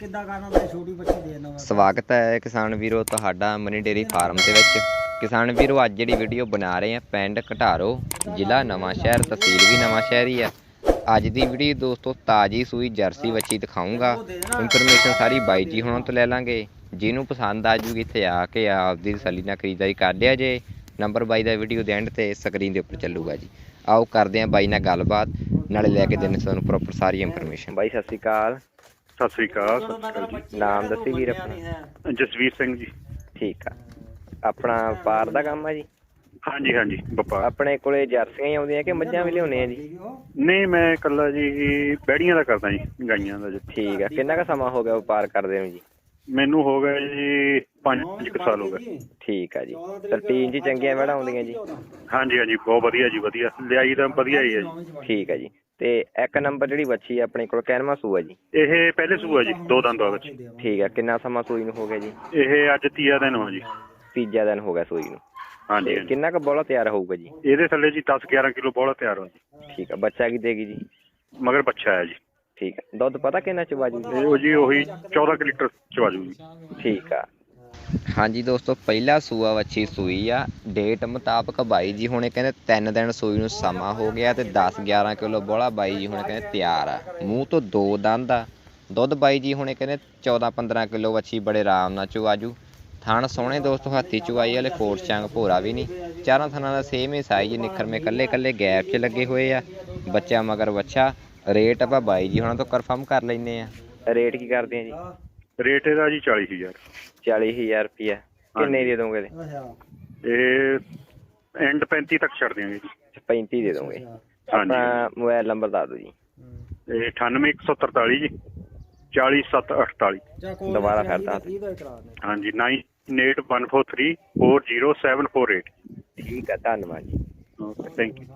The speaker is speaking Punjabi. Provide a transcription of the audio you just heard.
ਕਿੱਦਾਂ ਕਰਨਾ ਤਾਂ ਛੋਟੀ ਬੱਚੀ ਦੇ ਦੇਣਾ ਸਵਾਗਤ ਹੈ ਕਿਸਾਨ ਵੀਰੋ ਤੁਹਾਡਾ ਮਨੀ ਡੇਰੀ ਫਾਰਮ ਦੇ ਵਿੱਚ। ਕਿਸਾਨ ਵੀਰੋ ਅੱਜ ਜਿਹੜੀ ਵੀਡੀਓ ਬਣਾ ਰਹੇ ਆ ਪਿੰਡ ਘਟਾਰੋ ਜ਼ਿਲ੍ਹਾ ਨਵਾਂ ਸ਼ਹਿਰ ਤਹਿਸੀਲ ਵੀ ਨਵਾਂ ਸ਼ਹਿਰ ਹੀ ਆ ਅੱਜ ਦੀ ਵੀਡੀਓ ਦੋਸਤੋ ਤਾਜੀ ਸੂਈ ਜਰਸੀ ਬੱਚੀ ਦਿਖਾਉਂਗਾ ਇਨਫੋਰਮੇਸ਼ਨ ਸਾਰੀ ਬਾਈ ਜੀ ਹੁਣਾਂ ਤੋਂ ਲੈ ਲਾਂਗੇ। ਜਿਹਨੂੰ ਪਸੰਦ ਆ ਜੂਗੀ ਇੱਥੇ ਆ ਕੇ ਆਪਦੀ ਤਸੱਲੀ ਨਾਲ ਖਰੀਦਦਾਰੀ ਕਰ ਲਿਆ ਜੇ। ਨੰਬਰ ਬਾਈ ਦਾ ਵੀਡੀਓ ਦੇ ਐਂਡ ਤੇ ਸਕਰੀਨ ਦੇ ਉੱਪਰ ਚੱਲੂਗਾ ਜੀ। ਆਓ ਕਰਦੇ ਆ ਬਾਈ ਨਾਲ ਗੱਲਬਾਤ। ਨਾਲੇ ਲੈ ਕੇ ਦਿੰਦੇ ਤੁਹਾਨੂੰ ਪ੍ਰੋਪਰ ਸਾਰੀ ਇਨਫੋਰਮੇਸ਼ਨ ਬਾਈ ਸਤਿ ਸ਼੍ਰੀ ਅਕਾਲ। ਸਤਿ ਸ੍ਰੀ ਅਕਾਲ। ਸਤਿ ਸ੍ਰੀ ਅਕਾਲ ਜੀ। ਨਾਮ ਦੱਸੀ ਵੀਰ ਆਪਣਾ? ਜਸਵੀਰ ਸਿੰਘ ਜੀ। ਠੀਕ ਆ। ਆਪਣਾ ਵਪਾਰ ਦਾ ਕੰਮ ਆ ਜੀ? ਹਾਂਜੀ ਹਾਂਜੀ ਵਪਾਰ। ਆਪਣੇ ਕੋਲੇ ਜਰਸੀਆਂ ਹੀ ਆਉਂਦੀਆਂ ਕਿ ਮੱਝਾਂ ਵੀ ਲਿਆਉਣੇ ਆ ਜੀ? ਨਹੀਂ ਮੈਂ ਇਕੱਲਾ ਜੀ ਬੈੜੀਆਂ ਦਾ ਕਰਦਾ ਜੀ ਗਾਈਆਂ ਦਾ ਜੀ। ਠੀਕ ਆ। ਕਿੰਨਾ ਕੁ ਸਮਾਂ ਹੋ ਗਿਆ ਵਪਾਰ ਕਰਦੇ ਨੂੰ ਜੀ? ਮੈਨੂੰ ਹੋ ਗਿਆ ਜੀ 5 ਕੁ ਸਾਲ ਹੋ ਗਏ। ਠੀਕ ਆ ਜੀ। ਤਰਤੀਨ ਜੀ ਚੰਗੀਆਂ ਮੈਡਮ ਆਉਂਦੀਆਂ ਜੀ? ਹਾਂਜੀ ਹਾਂਜੀ ਬਹੁਤ ਵਧੀਆ ਜੀ ਵਧੀਆ। ਲਿਆਈ ਤਾਂ ਵਧੀਆ ਹੀ ਹੈ ਜੀ। ਠੀਕ ਆ ਜੀ। ਤੇ ਇੱਕ ਨੰਬਰ ਜਿਹੜੀ ਬੱਚੀ ਆ ਆਪਣੇ ਕੋਲ ਕੈਨਮਾ ਸੂ ਆ ਜੀ। ਇਹ ਪਹਿਲੇ ਸੂਆ ਜੀ ਦੋ ਦੰਦਾਂ ਵਿੱਚ ਠੀਕ ਆ ਕਿੰਨਾ ਸਮਾਂ ਸੂਈ ਨੂੰ ਹੋ ਗਿਆ ਜੀ? ਇਹ ਅੱਜ ਤੀਆ ਦਿਨ ਹੋ ਜੀ। ਤੀਜਾ ਦਿਨ ਹੋ ਗਿਆ ਸੂਈ ਨੂੰ। ਹਾਂਜੀ ਤੇ ਹਾਂਜੀ। ਕਿੰਨਾ ਕੁ ਬੋਲਾ ਤਿਆਰ ਹੋਊਗਾ ਜੀ? ਇਹਦੇ ਥੱਲੇ ਜੀ 10 11 ਕਿਲੋ ਬੋਲਾ ਤਿਆਰ ਹੋ ਜੀ। ਠੀਕ ਆ ਬੱਚਾ ਕੀ ਦੇਗੀ ਜੀ? ਮਗਰ ਬੱਚਾ ਹੈ ਜੀ। ਠੀਕ ਆ ਦੁੱਧ ਪਤਾ ਕਿੰਨਾ ਚਵਾ ਜੀ? ਉਹ ਜੀ ਉਹੀ 14 ਕੁ ਲੀਟਰ ਚਵਾਜੂ ਜੀ ਠੀਕ ਆ। ਹਾਂਜੀ ਦੋਸਤੋ, ਪਹਿਲਾ ਸੂਆ ਵੱਛੀ ਸੂਈ ਆ। ਡੇਟ ਮੁਤਾਬਕ ਬਾਈ ਜੀ ਹੁਣੇ ਕਹਿੰਦੇ 3 ਦਿਨ ਸੂਈ ਨੂੰ ਸਮਾਂ ਹੋ ਗਿਆ ਤੇ 10 11 ਕਿਲੋ ਬੋਲਾ ਬਾਈ ਜੀ ਹੁਣੇ ਕਹਿੰਦੇ ਤਿਆਰ ਆ। ਮੂੰਹ ਤੋਂ ਦੋ ਦੰਦ ਆ। ਦੁੱਧ ਬਾਈ ਜੀ ਹੁਣੇ ਕਹਿੰਦੇ 14 15 ਕਿਲੋ ਵੱਛੀ ਬੜੇ ਆਰਾਮ ਨਾਲ ਚੁਆਜੂ ਥਣ ਸੋਹਣੇ ਦੋਸਤੋ, ਹੱਥੀ ਚੁਆਈ ਵਾਲੇ ਕੋਟ ਚੰਗ ਭੋਰਾ ਵੀ ਨਹੀਂ। ਚਾਰਾਂ ਥਣਾਂ ਦਾ ਸੇਮ ਹੀ ਸਾਈਜ਼ ਨਿਖਰਮੇ ਕੱਲੇ ਕੱਲੇ ਗੈਪ 'ਚ ਲੱਗੇ ਹੋਏ ਆ। ਬੱਚਾ ਮਗਰ ਬੱਚਾ ਰੇਟ ਆਪਾਂ ਬਾਈ ਜੀ ਹੁਣਾਂ ਤੋਂ ਕਨਫਰਮ ਕਰ ਲੈਨੇ ਆ। ਰੇਟ ਕੀ ਕਰਦੇ ਆ ਜੀ? ਰੇਟ ਇਹਦਾ ਜੀ 40000 40000 ਰੁਪਿਆ ਕਿੰਨੇ ਦੇ ਦੋਗੇ ਇਹਦੇ? ਇਹ ਐਂਡ 35 ਤੱਕ ਛੱਡ ਦਿਆਂਗੇ ਜੀ। 35 ਦੇ ਦੋਗੇ। ਹਾਂਜੀ ਆਪਣਾ ਮੋਬਾਈਲ ਨੰਬਰ ਦੱਸ ਦਿਓ ਜੀ। ਇਹ 98143 ਜੀ। 40748 ਦੁਬਾਰਾ ਫਿਰ ਦੱਸ ਹਾਂਜੀ 9814340748 ਠੀਕ ਆ ਧੰਨਵਾਦ ਜੀ। Okay thank you